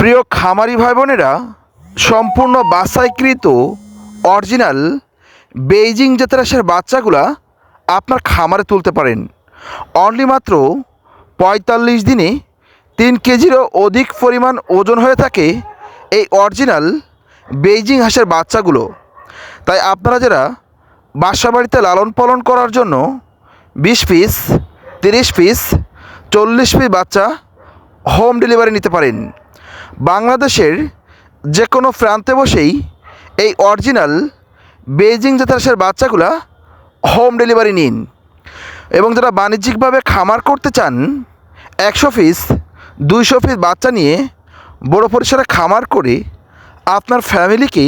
প্রিয় খামারি ভাই বোনেরা সম্পূর্ণ বাছাইকৃত অরিজিনাল বেইজিং জাতের বাচ্চাগুলা আপনার খামারে তুলতে পারেন। অনলি মাত্র পঁয়তাল্লিশ দিনে তিন কেজিরও অধিক পরিমাণ ওজন হয়ে থাকে এই অরিজিনাল বেইজিং হাঁসের বাচ্চাগুলো। তাই আপনারা যারা বাসা বাড়িতে লালন পালন করার জন্য বিশ পিস, তিরিশ পিস, চল্লিশ পিস বাচ্চা হোম ডেলিভারি নিতে পারেন। বাংলাদেশের যে কোনো প্রান্তে বসেই এই অরিজিনাল বেজিং জাতের বাচ্চাগুলা হোম ডেলিভারি নিন এবং যারা বাণিজ্যিকভাবে খামার করতে চান, একশো পিস, দুইশো পিস বাচ্চা নিয়ে বড় পরিসরে খামার করে আপনার ফ্যামিলিকে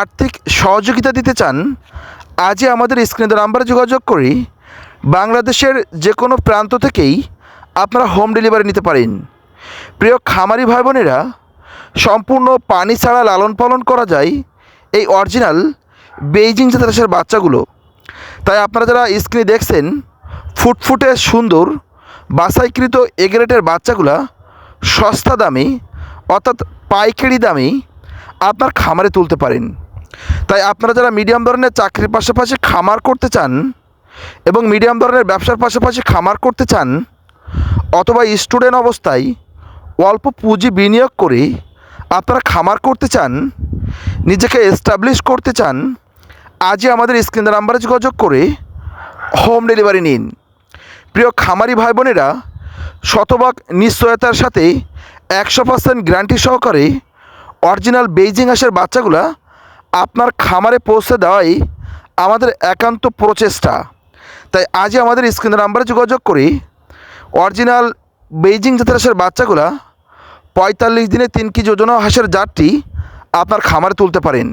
আর্থিক সহযোগিতা দিতে চান, আজই আমাদের স্ক্রিনের নাম্বারে যোগাযোগ করে বাংলাদেশের যে কোনো প্রান্ত থেকেই আপনারা হোম ডেলিভারি নিতে পারেন। প্রিয় খামারি ভাই বোনেরা সম্পূর্ণ পানি ছাড়া লালন পালন করা যায় এই অরিজিনাল বেইজিং জাতের বাচ্চাগুলো। তাই আপনারা যারা স্ক্রিনে দেখছেন, ফুটফুটে সুন্দর বাসাইকৃত এগ্রেটের বাচ্চাগুলা সস্তা দামি, অর্থাৎ পাইকারি দামি আপনার খামারে তুলতে পারেন। তাই আপনারা যারা মিডিয়াম ধরনের চাকরির পাশাপাশি খামার করতে চান এবং মিডিয়াম ধরনের ব্যবসার পাশাপাশি খামার করতে চান, অথবা স্টুডেন্ট অবস্থায় অল্প পুঁজি বিনিয়োগ করে আপনারা খামার করতে চান, নিজেকে এস্টাবলিশ করতে চান, আজই আমাদের স্ক্রিনের নাম্বারে যোগাযোগ করে হোম ডেলিভারি নিন। প্রিয় খামারি ভাই বোনেরা শতভাগ নিশ্চয়তার সাথে একশো পার্সেন্ট গ্যারান্টি সহকারে অরিজিনাল বেইজিং হাঁসের বাচ্চাগুলা আপনার খামারে পৌঁছে দেওয়াই আমাদের একান্ত প্রচেষ্টা। তাই আজই আমাদের স্ক্রিনের নাম্বারে যোগাযোগ করে অরিজিনাল বেইজিং জাতের বাচ্চাগুলা পঁয়তাল্লিশ দিনে তিন কেজি ওজন হাঁসের জাতটি আপনার খামারে তুলতে পারেন।